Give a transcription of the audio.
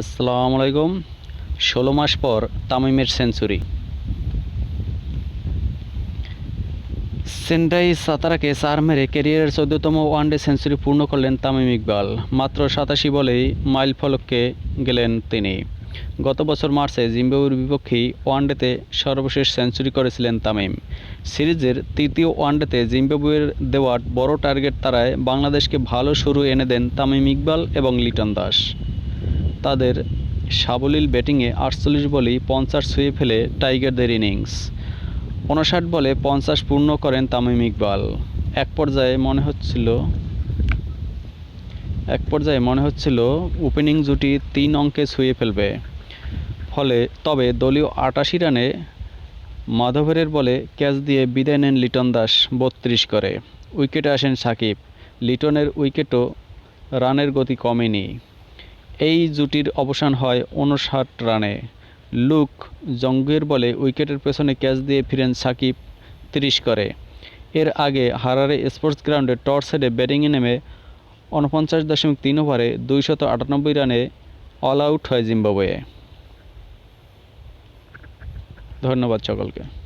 আসসালামু আলাইকুম। ষোলো মাস পর তামিমের সেঞ্চুরি। চেন্নাই সাতারাকে চার মেরে ক্যারিয়ারের চোদ্দতম ওয়ানডে সেঞ্চুরি পূর্ণ করলেন তামিম ইকবাল। মাত্র সাতাশি বলেই মাইল ফলককে গেলেন তিনি। গত বছর মার্চে জিম্বাবুয়ের বিপক্ষেই ওয়ানডেতে সর্বশেষ সেঞ্চুরি করেছিলেন তামিম। সিরিজের তৃতীয় ওয়ানডেতে জিম্বাবুয়ের দেওয়া বড় টার্গেট তারায় বাংলাদেশকে ভালো শুরু এনে দেন তামিম ইকবাল এবং লিটন দাস। তাদের সাবলীল ব্যাটিংয়ে আটচল্লিশ বলেই পঞ্চাশ ছুঁয়ে ফেলে টাইগারদের ইনিংস। উনষাট বলে পঞ্চাশ পূর্ণ করেন তামিম ইকবাল। এক পর্যায়ে মনে হচ্ছিল, এক পর্যায়ে মনে হচ্ছিল ওপেনিং জুটি তিন অঙ্কে ছুঁয়ে ফেলবে। ফলে তবে দলীয় আটাশি রানে মাধবের বলে ক্যাচ দিয়ে বিদায় নেন লিটন দাস বত্রিশ করে। উইকেটে আসেন সাকিব। লিটনের উইকেটও রানের গতি কমেনি। এই জুটির অবসান হয় উনষাট রানে। লুক জঙ্গের বলে উইকেটের পেছনে ক্যাচ দিয়ে ফিরেন সাকিব তিরিশ করে। এর আগে হারারে স্পোর্টস গ্রাউন্ডে টস হেডে ব্যাটিংয়ে নেমে উনপঞ্চাশ দশমিক তিন ওভারে দুইশত আটানব্বই রানে অল আউট হয় জিম্বাবুয়ে। ধন্যবাদ সকলকে।